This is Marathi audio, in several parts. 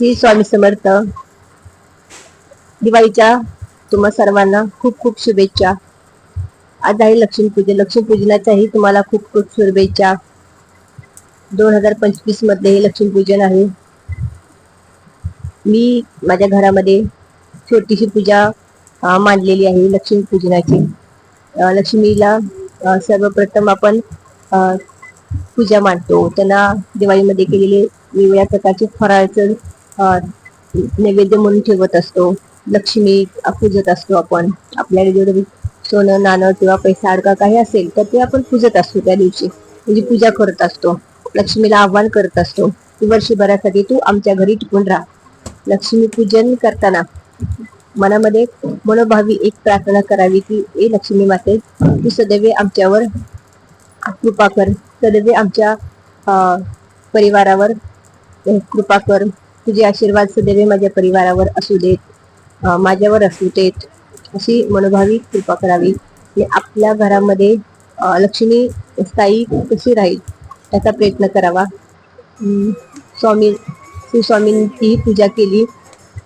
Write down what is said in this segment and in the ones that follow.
श्री स्वामी समर्थ. दिवाळीच्या तुम्हा सर्वांना खूप खूप शुभेच्छा. आज आहे लक्ष्मीपूजन लक्ष्मीपूजनाच्याही तुम्हाला खूप खूप शुभेच्छा. दोन हजार पंचवीसमध्ये हे लक्ष्मीपूजन आहे. मी माझ्या घरामध्ये छोटीशी पूजा मांडलेली आहे लक्ष्मीपूजनाची. पूजनाची लक्ष्मीला सर्वप्रथम आपण पूजा मांडतो. त्यांना दिवाळीमध्ये केलेले वेगवेगळ्या प्रकारचे फराळचं नैवेद्य म्हणून ठेवत असतो. लक्ष्मी पूजत असतो आपण. आपल्याला जेवढं सोनं नाणं किंवा पैसा अडका काही असेल तर ते आपण पूजत असतो त्या दिवशी. म्हणजे पूजा करत असतो. लक्ष्मीला आव्हान करत असतो. की वर्षभरासाठी तू आमच्या घरी टिकून राहा. लक्ष्मी पूजन करताना मनामध्ये मनोभावी एक प्रार्थना करावी की ए लक्ष्मी माते तू सदैव आमच्यावर कृपा कर. सदैव आमच्या परिवारावर कृपा कर. तुझे आशीर्वाद सदैव माझ्या परिवारावर असू देत माझ्यावर असू देत अशी मनोभावी कृपा करावी. आणि आपल्या घरामध्ये लक्ष्मी स्थायी कशी राहील याचा प्रयत्न करावा. स्वामी श्री स्वामींची पूजा केली.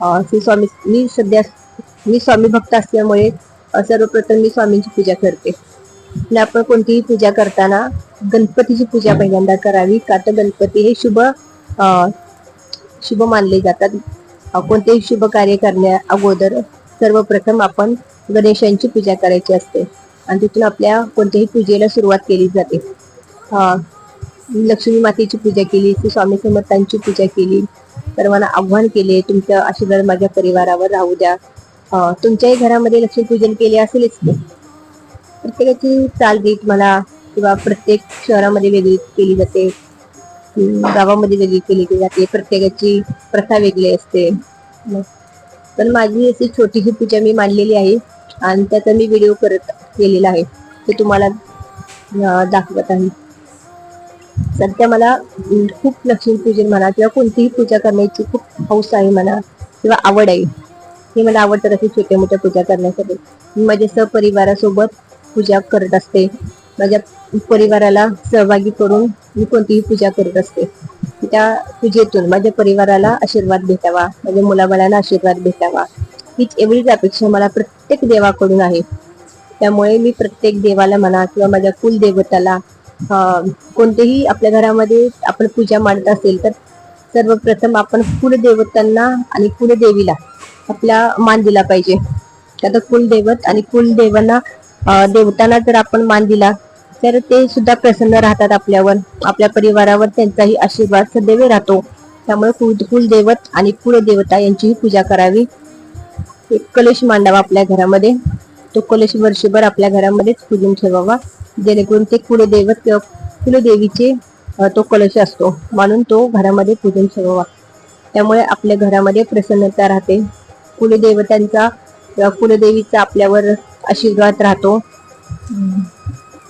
श्री स्वामी मी सध्या मी स्वामी भक्त असल्यामुळे सर्वप्रथम मी स्वामींची पूजा करते. आणि आपण कोणतीही पूजा करताना गणपतीची पूजा पहिल्यांदा करावी का तर गणपती हे शुभ शुभ मानले जातात. कोणतेही शुभ कार्य करण्या अगोदर सर्वप्रथम आपण गणेशांची पूजा करायची असते. आणि तिथून आपल्या कोणत्याही पूजेला सुरुवात केली जाते. लक्ष्मी मातेची पूजा केली श्री स्वामी समर्थांची पूजा केली सर्वांना आव्हान केले तुमच्या आशीर्वाद माझ्या परिवारावर राहू द्या. तुमच्याही घरामध्ये लक्ष्मीपूजन केले असेलच की. प्रत्येकाची चाल रीत मला किंवा प्रत्येक शहरामध्ये वेगळी केली जाते. गावामध्ये वेगळी केली जाते. प्रत्येकाची प्रथा वेगळी असते. पण माझी अशी छोटीशी पूजा मी मांडलेली आहे आणि त्याचा मी व्हिडिओ करत केलेला आहे. ते तुम्हाला दाखवत आहे. सध्या मला खूप लक्ष्मी पूजन म्हणा किंवा कोणतीही पूजा करण्याची खूप हौस आहे म्हणा किंवा आवड आहे. हे मला आवडतात अशी छोट्या मोठ्या पूजा करण्यासाठी. मी माझ्या सहपरिवारासोबत पूजा करत असते. माझ्या परिवाराला सहभागी करून मी कोणतीही पूजा करत असते. त्या पूजेतून माझ्या परिवाराला आशीर्वाद भेटावा माझ्या मुलाबाळांना आशीर्वाद भेटावा. हीच एवढीच अपेक्षा मला प्रत्येक देवाकडून आहे. त्यामुळे मी प्रत्येक देवाला म्हणा किंवा माझ्या कुलदेवताला कोणतेही आपल्या घरामध्ये आपण पूजा मांडत असेल तर सर्वप्रथम आपण कुलदेवतांना आणि कुलदेवीला आपला मान दिला पाहिजे. आता कुलदैवत आणि कुलदेवांना देवतांना जर आपण मान दिला तर ते सुद्धा प्रसन्न राहतात आपल्यावर. आपल्या परिवारावर त्यांचाही आशीर्वाद सदैव राहतो. त्यामुळे कुल कुलदैवत आणि कुलदेवता यांचीही पूजा करावी. एक कलश मांडावा आपल्या घरामध्ये. तो कलश वर्षभर आपल्या घरामध्येच पूजून ठेवावा. जेणेकरून ते कुलदैवत किंवा कुलदेवीचे तो कलश असतो. म्हणून तो घरामध्ये पूजून ठेवावा. त्यामुळे आपल्या घरामध्ये प्रसन्नता राहते. कुलदेवतांचा किंवा कुलदेवीचा आपल्यावर आशीर्वाद राहतो.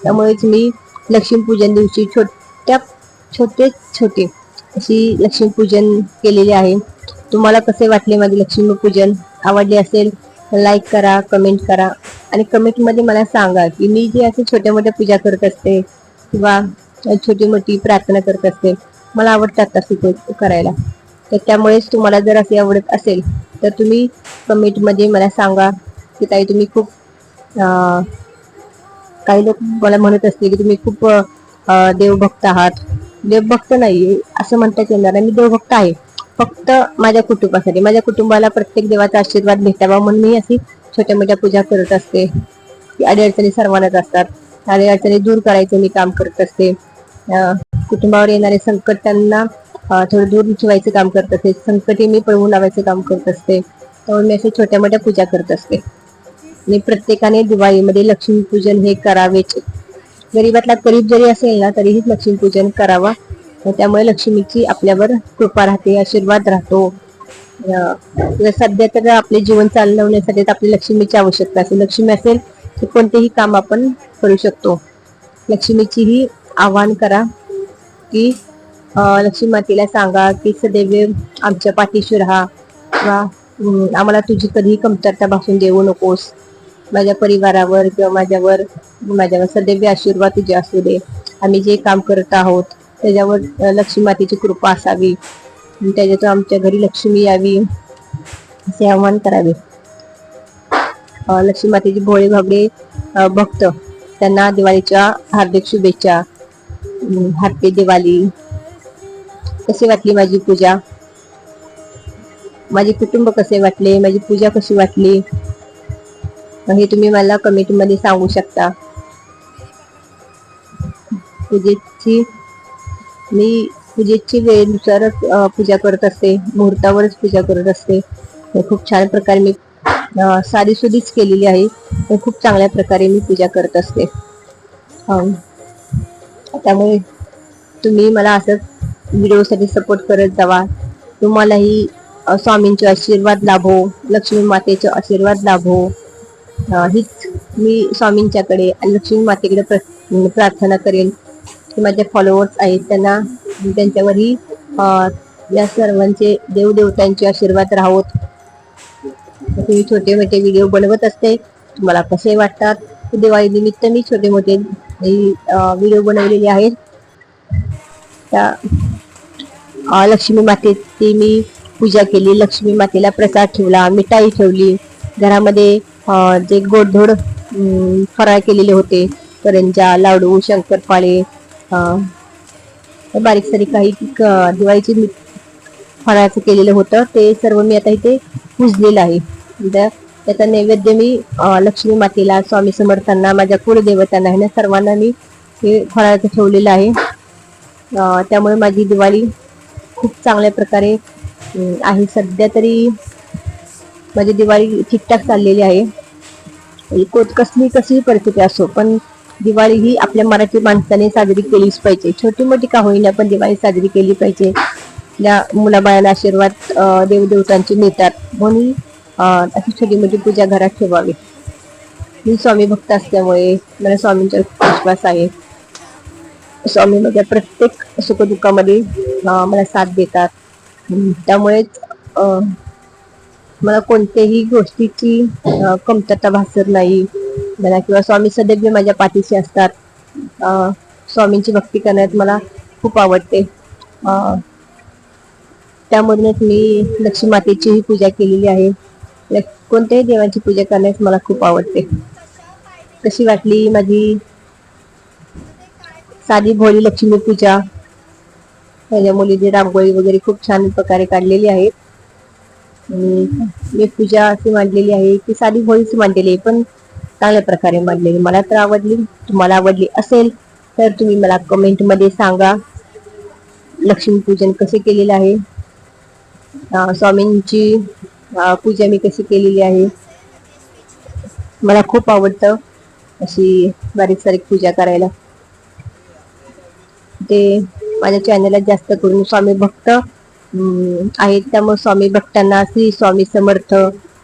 त्यामुळेच मी लक्ष्मीपूजन दिवशी छोट्या छोटे छोटे अशी लक्ष्मीपूजन केलेली आहे. तुम्हाला कसे वाटले माझे लक्ष्मीपूजन? आवडले असेल लाईक करा कमेंट करा आणि कमेंटमध्ये मला सांगा की मी जे असे छोट्या मोठ्या पूजा करत असते किंवा छोटी मोठी प्रार्थना करत असते मला आवडतात तसे करायला? तर त्यामुळेच तुम्हाला जर असे आवडत असेल तर तुम्ही कमेंटमध्ये मला सांगा की ताई तुम्ही खूप काही लोक मला म्हणत असते की तुम्ही खूप देवभक्त आहात. देवभक्त नाही असं म्हणता येणार नाही. मी देवभक्त आहे. फक्त माझ्या कुटुंबासाठी. माझ्या कुटुंबाला प्रत्येक देवाचा आशीर्वाद भेटावा म्हणून मी अशी छोट्या मोठ्या पूजा करत असते. अडीअडचणी सर्वांनाच असतात. अडीअडचणी दूर करायचं मी काम करत असते. कुटुंबावर येणारे संकट त्यांना थोडं दूर ठेवायचं काम करत असते. संकटे मी पळवून लावायचं काम करत असते. त्यामुळे मी अशा छोट्या मोठ्या पूजा करत असते. आणि प्रत्येकाने दिवाळीमध्ये लक्ष्मीपूजन हे करावेच. गरीबातला गरीब जरी असेल ना तरीही लक्ष्मीपूजन करावा. त्यामुळे लक्ष्मीची आपल्यावर कृपा राहते आशीर्वाद राहतो. म्हणजे सध्या तर आपले जीवन चालवण्यासाठी तर आपली लक्ष्मीची आवश्यकता असेल. लक्ष्मी असेल तर कोणतेही काम आपण करू शकतो. लक्ष्मीचीही आवाहन करा की लक्ष्मी मातेला सांगा की सदैव आमच्या पाठीशी राहा. किंवा आम्हाला तुझी कधीही कमतरता भासून देऊ नकोस. माझ्या परिवारावर किंवा माझ्यावर माझ्यावर सदैव आशीर्वाद तुझे असू दे. आम्ही जे काम करत आहोत त्याच्यावर लक्ष्मी मातेची कृपा असावी. त्याच्यातून आमच्या घरी लक्ष्मी यावी. असे आवाहन करावे. लक्ष्मी मातेचे भोळे भाबडे भक्त त्यांना दिवाळीच्या हार्दिक शुभेच्छा. हॅपी दिवाळी. कशी वाटली माझी पूजा? माझे कुटुंब कसे वाटले? माझी पूजा कशी वाटली? हे तुम्ही मला कमेंटमध्ये सांगू शकता. पूजेची मी पूजेची वेळेनुसारच पूजा करत असते. मुहूर्तावरच पूजा करत असते. खूप छान प्रकारे मी अं, साधीसुधीच केलेली आहे. खूप चांगल्या प्रकारे मी पूजा करत असते. हो. त्यामुळे तुम्ही मला असंच व्हिडिओसाठी सपोर्ट करत जावा. तुम्हालाही स्वामींचे आशीर्वाद लाभो लक्ष्मी मातेचे आशीर्वाद लाभो. हीच मी स्वामींच्याकडे लक्ष्मी मातेकडे प्र- म्हणजे प्रार्थना करेन की माझे फॉलोअर्स आहेत त्यांना त्यांच्यावरही या सर्वांचे देवदेवतांचे आशीर्वाद राहोत. मी छोटे मोठे व्हिडिओ बनवत असते तुम्हाला कसे वाटतात? दिवाळी निमित्त मी छोटे मोठे व्हिडिओ बनवलेले आहेत. त्या लक्ष्मी मातेची मी पूजा केली लक्ष्मी मातेला प्रसाद ठेवला मिठाई ठेवली. घरामध्ये जे गोडधोड फराळ केलेले होते करंजा लाडू शंकरपाळे बारीक सारीक काही क- दिवाळीची फराळाचं केलेलं होतं. ते सर्व मी आता इथे पुजलेलं आहे. म्हणजे त्याचा नैवेद्य मी लक्ष्मी मातेला स्वामी समर्थांना माझ्या कुलदेवतांना ना सर्वांना मी हे फराळाचं ठेवलेलं आहे. त्यामुळे माझी दिवाळी खूप चांगल्या प्रकारे आहे. सध्या तरी माझी दिवाळी ठीकठाक चाललेली आहे. म्हणजे कोत कसली कसली परिस्थिती असो पण दिवाळी ही आपल्या मराठी माणसाने साजरी केलीच पाहिजे. छोटी मोठी का होईना पण दिवाळी साजरी केली पाहिजे. आपल्या मुलाबाळांना आशीर्वाद देवदेवतांचे नेतात. म्हणून अशी छोटी मोठी पूजा घरात ठेवावी. मी स्वामी भक्त असल्यामुळे मला स्वामींचा विश्वास आहे. स्वामी माझ्या प्रत्येक सुखदुःखामध्ये मला साथ देतात. त्यामुळेच मला कोणत्याही गोष्टीची कमतरता भासत नाही. मला किंवा स्वामी सदैव माझ्या पाठीशी असतात. स्वामींची भक्ती करण्यात मला खूप आवडते. त्यामधूनच मी लक्ष्मी मातेचीही पूजा केलेली आहे. कोणत्याही देवांची पूजा करण्यास मला खूप आवडते. कशी वाटली माझी साधी भोळी लक्ष्मी पूजा? माझ्या मुलीने रांगोळी वगैरे खूप छान प्रकारे काढलेली आहेत मी पूजा अशी मांडलेली आहे की साधी भोळीच मांडलेली आहे पण चांगल्या प्रकारे मांडलेली मला तर आवडली तुम्हाला आवडली असेल तर तुम्ही मला कमेंटमध्ये सांगा लक्ष्मीपूजन कसे केलेलं आहे? स्वामींची पूजा मी कशी केलेली आहे? मला खूप आवडतं अशी बारीक सारीक पूजा करायला. ते माझ्या चॅनलला जास्त करून स्वामी भक्त आहेत त्यामुळे स्वामी भक्तांना श्री स्वामी समर्थ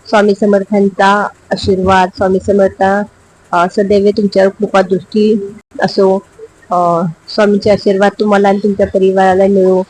स्वामी समर्थांचा आशीर्वाद स्वामी समर्थ सदैव तुमच्यावर कृपा दृष्टी असो. स्वामीचे आशीर्वाद तुम्हाला आणि तुमच्या परिवाराला मिळो.